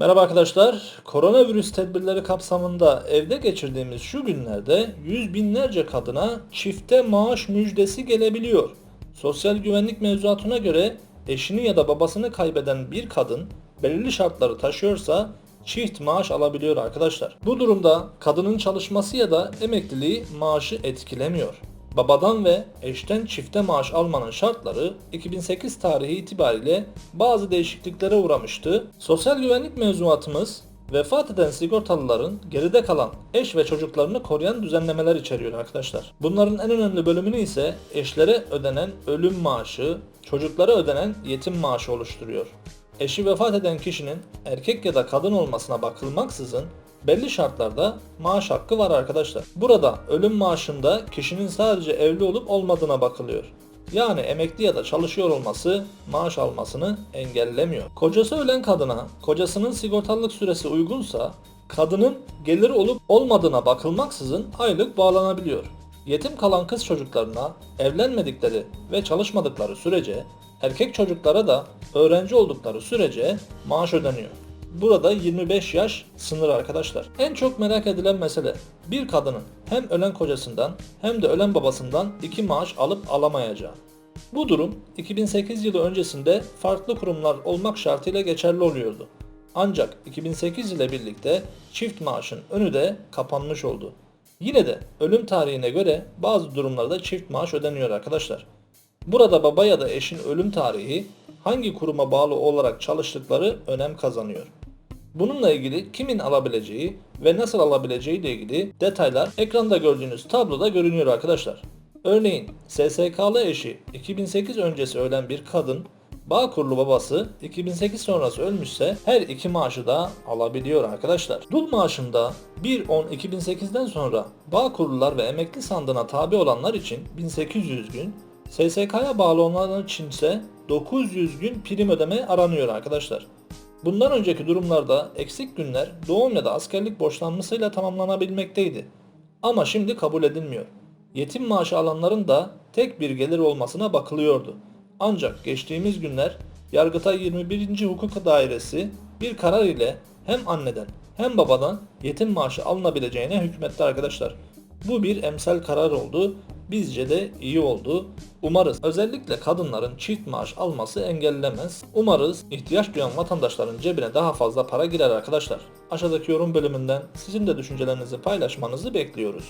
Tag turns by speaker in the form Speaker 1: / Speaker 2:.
Speaker 1: Merhaba arkadaşlar. Koronavirüs tedbirleri kapsamında evde geçirdiğimiz şu günlerde yüz binlerce kadına çifte maaş müjdesi gelebiliyor. Sosyal güvenlik mevzuatına göre eşini ya da babasını kaybeden bir kadın belirli şartları taşıyorsa çift maaş alabiliyor arkadaşlar. Bu durumda kadının çalışması ya da emekliliği maaşı etkilemiyor. Babadan ve eşten çifte maaş almanın şartları 2008 tarihi itibariyle bazı değişikliklere uğramıştı. Sosyal güvenlik mevzuatımız vefat eden sigortalıların geride kalan eş ve çocuklarını koruyan düzenlemeler içeriyor arkadaşlar. Bunların en önemli bölümünü ise eşlere ödenen ölüm maaşı, çocuklara ödenen yetim maaşı oluşturuyor. Eşi vefat eden kişinin erkek ya da kadın olmasına bakılmaksızın belli şartlarda maaş hakkı var arkadaşlar. Burada ölüm maaşında kişinin sadece evli olup olmadığına bakılıyor. Yani emekli ya da çalışıyor olması maaş almasını engellemiyor. Kocası ölen kadına kocasının sigortalılık süresi uygunsa kadının geliri olup olmadığına bakılmaksızın aylık bağlanabiliyor. Yetim kalan kız çocuklarına evlenmedikleri ve çalışmadıkları sürece erkek çocuklara da öğrenci oldukları sürece maaş ödeniyor. Burada 25 yaş sınır arkadaşlar. En çok merak edilen mesele bir kadının hem ölen kocasından hem de ölen babasından iki maaş alıp alamayacağı. Bu durum 2008 yılı öncesinde farklı kurumlar olmak şartıyla geçerli oluyordu. Ancak 2008 ile birlikte çift maaşın önü de kapanmış oldu. Yine de ölüm tarihine göre bazı durumlarda çift maaş ödeniyor arkadaşlar. Burada baba ya da eşin ölüm tarihi hangi kuruma bağlı olarak çalıştıkları önem kazanıyor. Bununla ilgili kimin alabileceği ve nasıl alabileceği ile ilgili detaylar ekranda gördüğünüz tabloda görünüyor arkadaşlar. Örneğin SSK'lı eşi 2008 öncesi ölen bir kadın Bağkurlu babası 2008 sonrası ölmüşse her iki maaşı da alabiliyor arkadaşlar. Dul maaşında 1-10-2008'den sonra Bağkurlular ve emekli sandığına tabi olanlar için 1800 gün, SSK'ya bağlı olanlar için ise 900 gün prim ödeme aranıyor arkadaşlar. Bundan önceki durumlarda eksik günler doğum ya da askerlik borçlanmasıyla tamamlanabilmekteydi. Ama şimdi kabul edilmiyor. Yetim maaşı alanların da tek bir gelir olmasına bakılıyordu. Ancak geçtiğimiz günler Yargıtay 21. Hukuk Dairesi bir karar ile hem anneden hem babadan yetim maaşı alınabileceğine hükmetti arkadaşlar. Bu bir emsal karar oldu. Bizce de iyi oldu. Umarız özellikle kadınların çift maaş alması engellemez. Umarız ihtiyaç duyan vatandaşların cebine daha fazla para girer arkadaşlar. Aşağıdaki yorum bölümünden sizin de düşüncelerinizi paylaşmanızı bekliyoruz.